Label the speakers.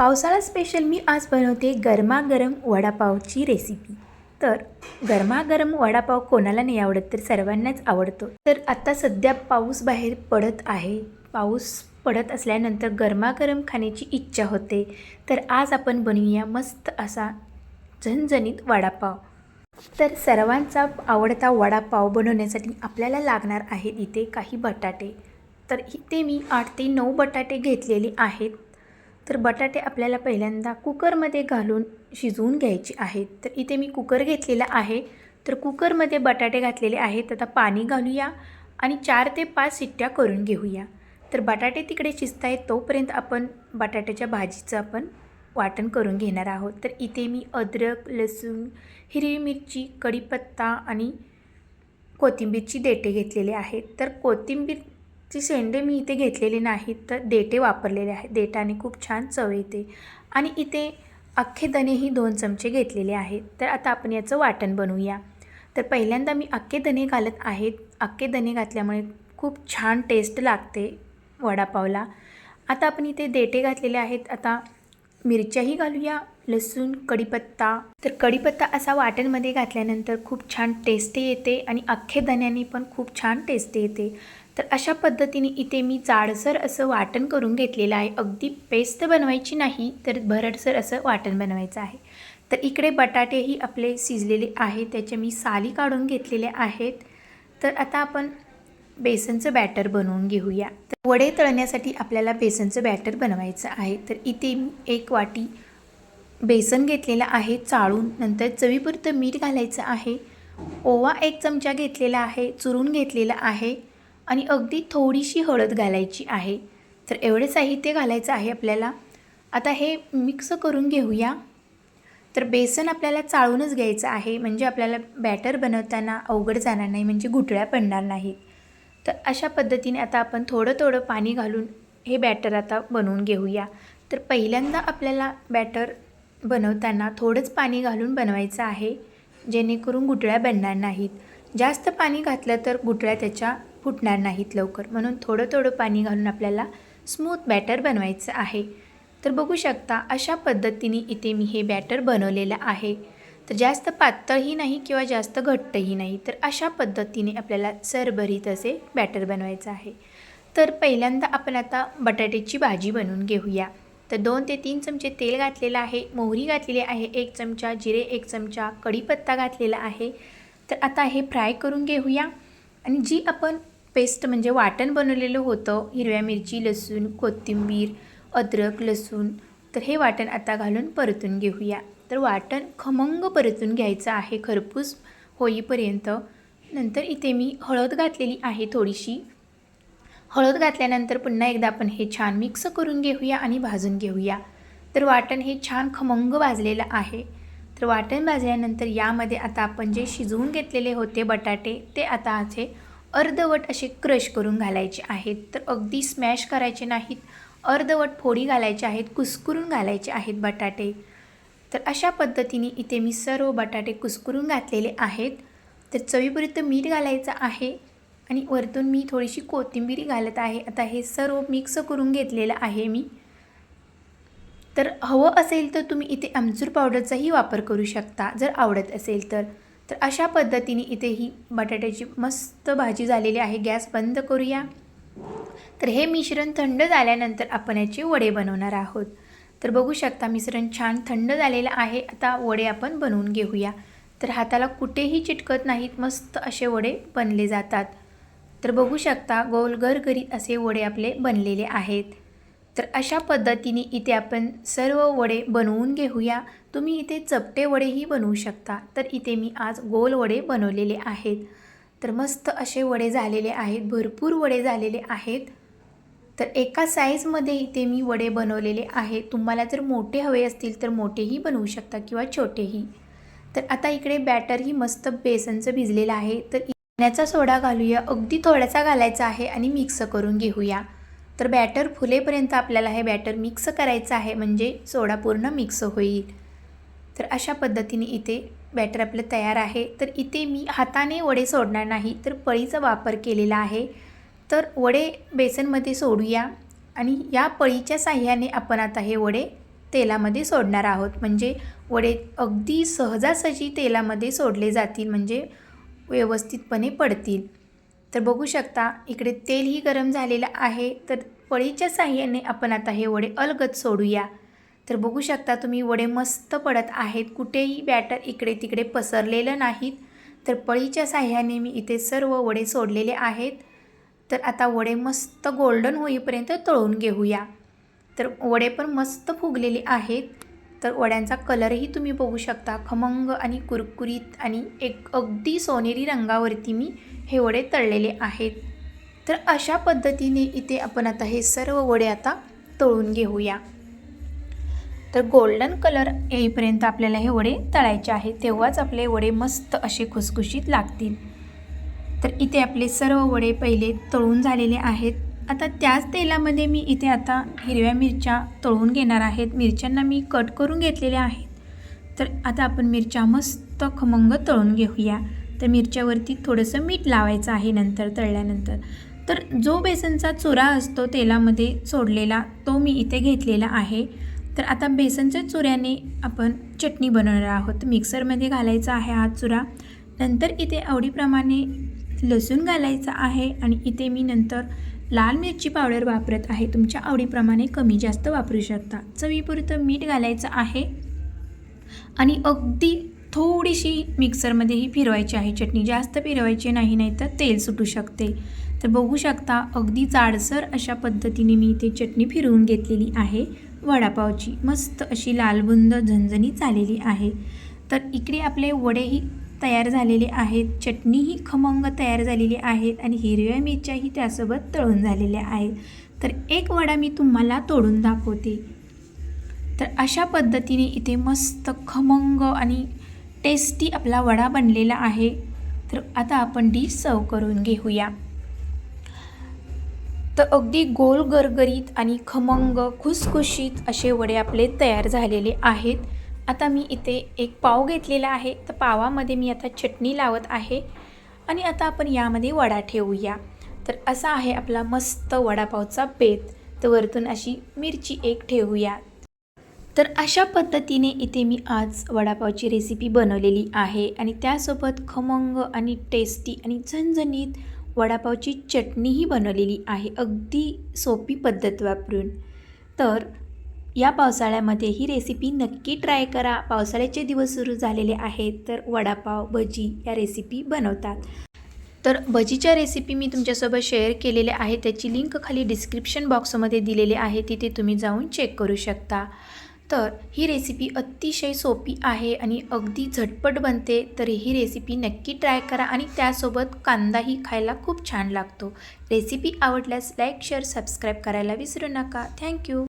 Speaker 1: पावसाळा स्पेशल मी आज बनवते गरमागरम वडापावची रेसिपी तर गरमागरम वडापाव कोणाला नाही आवडत तर सर्वांनाच आवडतो. तर आता सध्या पाऊस बाहेर पडत आहे. पाऊस पडत असल्यानंतर गरमागरम खाण्याची इच्छा होते. तर आज आपण बनवूया मस्त असा झणझणीत वडापाव. तर सर्वांचा आवडता वडापाव बनवण्यासाठी आपल्याला लागणार आहेत इथे काही बटाटे. तर इथे मी आठ ते नऊ बटाटे घेतलेले आहेत. तर बटाटे आपल्याला पहिल्यांदा कुकरमध्ये घालून शिजवून घ्यायचे आहेत. तर इथे मी कुकर घेतलेला आहे. तर कुकरमध्ये बटाटे घातलेले आहेत. आता पाणी घालूया आणि चार ते पाच शिट्ट्या करून घेऊया. तर बटाटे तिकडे शिजत आहेत तोपर्यंत आपण बटाट्याच्या भाजीचं आपण वाटण करून घेणार आहोत. तर इथे मी अद्रक लसूण हिरवी मिरची कढीपत्ता आणि कोथिंबीरची देठे घेतलेले आहेत. तर कोथिंबीर ती शेंडे मी इथे घेतलेले नाहीत तर देटे वापरलेले आहेत. देटाने खूप छान चव येते. आणि इथे अख्खे धनेही दोन चमचे घेतलेले आहेत. तर आता आपण याचं वाटण बनवूया. तर पहिल्यांदा मी अख्खे धने घालत आहेत अख्खे धने घातल्यामुळे खूप छान टेस्ट लागते वडापावला. आता आपण इथे देटे घातलेले आहेत. आता मिरच्याही घालूया लसूण कढीपत्ता. तर कढीपत्ता असा वाटणमध्ये घातल्यानंतर खूप छान टेस्ट येते आणि अख्खे धन्याने पण खूप छान टेस्ट येते. तर अशा पद्धतीने इथे मी जाडसर असं वाटण करून घेतलेलं आहे. अगदी पेस्ट बनवायची नाही तर भरडसर असं वाटण बनवायचं आहे. तर इकडे बटाटेही आपले शिजलेले आहे त्याचे मी साली काढून घेतलेले आहेत. तर आता आपण बेसनचं बॅटर बनवून घेऊया. तर वडे तळण्यासाठी आपल्याला बेसनचं बॅटर बनवायचं आहे. तर इथे मी एक वाटी बेसन घेतलेलं आहे चाळून. नंतर चवीपुरतं मीठ घालायचं आहे. ओवा एक चमचा घेतलेला आहे चुरून घेतलेला आहे. आणि अगदी थोडीशी हळद घालायची आहे. तर एवढे साहित्य घालायचं आहे आपल्याला. आता हे मिक्स करून घेऊया. तर बेसन आपल्याला चाळूनच घ्यायचं आहे. म्हणजे आपल्याला बॅटर बनवताना अवघड जाणार नाही. म्हणजे घुटळ्या पडणार नाहीत तर अशा पद्धतीने आता आपण थोडं थोडं पाणी घालून हे बॅटर आता बनवून घेऊया. तर पहिल्यांदा आपल्याला बॅटर बनवताना थोडंच पाणी घालून बनवायचं आहे. जेणेकरून गुठळ्या बनणार नाहीत. जास्त पाणी घातलं तर गुटळ्या त्याच्या फुटणार नाहीत लवकर. म्हणून थोडं थोडं पाणी घालून आपल्याला स्मूथ बॅटर बनवायचं आहे. तर बघू शकता अशा पद्धतीने इथे मी हे बॅटर बनवलेलं आहे. तर जास्त पातळही नाही किंवा जास्त घट्टही नाही तर अशा पद्धतीने आपल्याला सरभरीत असे बॅटर बनवायचं आहे. तर पहिल्यांदा आपण आता बटाट्याची भाजी बनवून घेऊया. तर दोन ते तीन चमचे तेल घातलेलं आहे मोहरी घातलेली आहे एक चमचा जिरे एक चमचा कढीपत्ता घातलेला आहे. तर आता हे फ्राय करून घेऊया. आणि जी आपण पेस्ट म्हणजे वाटण बनवलेलं होतं. हिरव्या मिरची लसूण कोथिंबीर अद्रक लसूण. तर हे वाटण आता घालून परतून घेऊया. तर वाटण खमंग परतून घ्यायचं आहे खरपूस होईपर्यंत. नंतर इथे मी हळद घातलेली आहे थोडीशी. हळद घातल्यानंतर पुन्हा एकदा आपण हे छान मिक्स करून घेऊया आणि भाजून घेऊया. तर वाटण हे छान खमंग भाजलेलं आहे. तर वाटण भाजल्यानंतर यामध्ये आता आपण जे शिजवून घेतलेले होते बटाटे ते आता असे अर्धवट असे क्रश करून घालायचे आहेत. तर अगदी स्मॅश करायचे नाहीत. अर्धवट फोडी घालायचे आहेत कुस्करून घालायचे आहेत बटाटे. तर अशा पद्धतीने इथे मी सर्व बटाटे कुस्करून घातलेले आहेत. तर चवीपुरत मीठ घालायचं आहे आणि वरतून मी थोडीशी कोथिंबीर घालत आहे. आता हे सर्व मिक्स करून घेतलेलं आहे मी. तर हवं असेल तर तुम्ही इथे आमचूर पावडरचाही वापर करू शकता जर आवडत असेल तर. तर अशा पद्धतीने इथे ही बटाट्याची मस्त भाजी झालेली आहे. गॅस बंद करूया. तर हे मिश्रण थंड झाल्यानंतर आपण याचे वडे बनवणार आहोत. तर बघू शकता मिश्रण छान थंड झालेलं आहे. आता वडे आपण बनवून घेऊया. तर हाताला कुठेही चिटकत नाहीत. मस्त असे वडे बनले जातात. तर बघू शकता गोल करीत असे वडे आपले बनलेले आहेत. तर अशा पद्धतीने इथे आपण सर्व वडे बनवून घेऊया. तुम्ही इथे चपटे वडेही बनवू शकता. तर इथे मी आज गोल वडे बनवलेले आहेत. तर मस्त असे वडे झालेले आहेत. भरपूर वडे झालेले आहेत. तर एका साईजमध्ये इथे मी वडे बनवलेले आहेत. तुम्हाला जर मोठे हवे असतील तर मोठेही बनवू शकता किंवा छोटेही. तर आता इकडे बॅटरही मस्त बेसनचं भिजलेलं आहे. तर पाण्याचा सोडा घालूया. अगदी थोडासा घालायचा आहे आणि मिक्स करून घेऊया. तर बॅटर फुलेपर्यंत आपल्याला हे बॅटर मिक्स करायचं आहे म्हणजे सोडा पूर्ण मिक्स होईल. तर अशा पद्धतीने इथे बॅटर आपलं तयार आहे. तर इथे मी हाताने वडे सोडणार नाही तर पळीचा वापर केलेला आहे. तर वडे बेसनमध्ये सोडूया आणि या पळीच्या साह्याने आपण आता हे वडे तेलामध्ये सोडणार आहोत. म्हणजे वडे अगदी सहजासहजी तेलामध्ये सोडले जातील म्हणजे व्यवस्थितपणे पडतील. तर बघू शकता इकडे तेलही गरम झालेलं आहे. तर पळीच्या साह्याने आपण आता हे वडे अलगत सोडूया. तर बघू शकता तुम्ही वडे मस्त पडत आहेत. कुठेही बॅटर इकडे तिकडे पसरलेलं नाहीत. तर पळीच्या साह्याने मी इथे सर्व वडे सोडलेले आहेत. तर आता वडे मस्त गोल्डन होईपर्यंत तळून घेऊया. तर वडे पण मस्त फुगलेले आहेत. तर वड्यांचा कलरही तुम्ही बघू शकता. खमंग आणि कुरकुरीत आणि एक अगदी सोनेरी रंगावरती मी हे वडे तळलेले आहेत. तर अशा पद्धतीने इथे आपण आता हे सर्व वडे आता तळून घेऊया. तर गोल्डन कलर येईपर्यंत आपल्याला हे वडे तळायचे आहेत. तेव्हाच आपले वडे मस्त असे खुसखुशीत लागतील. तर इथे आपले सर्व वडे पहिले तळून झालेले आहेत. आता त्याच तेलामध्ये मी इथे आता हिरव्या मिरच्या तळून घेणार आहेत. मिरच्यांना मी कट करून घेतलेल्या आहेत. तर आता आपण मिरच्या मस्त खमंग तळून घेऊया. तर मिरच्यावरती थोडंसं मीठ लावायचं आहे नंतर तळल्यानंतर. तर जो बेसनचा चुरा असतो तेलामध्ये सोडलेला तो मी इथे घेतलेला आहे. तर आता बेसनच्या चुऱ्याने आपण चटणी बनवणार आहोत. मिक्सरमध्ये घालायचा आहे हा चुरा. नंतर इथे आवडीप्रमाणे लसूण घालायचा आहे आणि इथे मी नंतर लाल मिरची पावडर वापरत आहे. तुमच्या आवडीप्रमाणे कमी जास्त वापरू शकता. चवीपुरतं मीठ घालायचं आहे. आणि अगदी थोडीशी मिक्सरमध्येही फिरवायची आहे. चटणी जास्त फिरवायची नाही नाही तर तेल सुटू शकते. तर बघू शकता अगदी जाडसर अशा पद्धतीने मी इथे चटणी फिरवून घेतलेली आहे. वडापावची मस्त अशी लालबुंद झणझणीत झालेली आहे. तर इकडे आपले वडेही तयार झालेले आहेत. चटणीही खमंग तयार झालेली आहेत आणि हिरव्या मिरच्याही त्यासोबत तळून झालेल्या आहेत. तर एक वडा मी तुम्हाला तोडून दाखवते. तर अशा पद्धतीने इथे मस्त खमंग आणि टेस्टी आपला वडा बनलेला आहे. तर आता आपण डिश सर्व करून घेऊया. तर अगदी गोल गरगरीत आणि खमंग खुसखुशीत असे वडे आपले तयार झालेले आहेत. आता मी इथे एक पाव घेतलेला आहे. तर पावामध्ये मी आता चटणी लावत आहे. आणि आता आपण यामध्ये वडा ठेवूया. तर असा आहे आपला मस्त वडापावचा बेत तर वरतून अशी मिरची एक ठेवूया. तर अशा पद्धतीने इथे मी आज वडापावची रेसिपी बनवलेली आहे. आणि त्यासोबत खमंग आणि टेस्टी आणि झणझणीत वडापावची चटणीही बनवलेली आहे. अगदी सोपी पद्धत वापरून. तर या पावसाळ्यामध्ये ही रेसिपी नक्की ट्राय करा. पावसाळ्याचे दिवस सुरू झालेले आहेत तर वडापाव भजी या रेसिपी बनवतात. तर भजीच्या रेसिपी मी तुमच्यासोबत शेअर केलेल्या आहे त्याची लिंक खाली डिस्क्रिप्शन बॉक्समध्ये दिलेली आहे. तिथे तुम्ही जाऊन चेक करू शकता. तर ही रेसिपी अतिशय सोपी आहे आणि अगदी झटपट बनते. तर ही रेसिपी नक्की ट्राय करा आणि त्यासोबत कांदाही खायला खूप छान लागतो. रेसिपी आवडल्यास लाईक शेअर सबस्क्राईब करायला विसरू नका. थँक्यू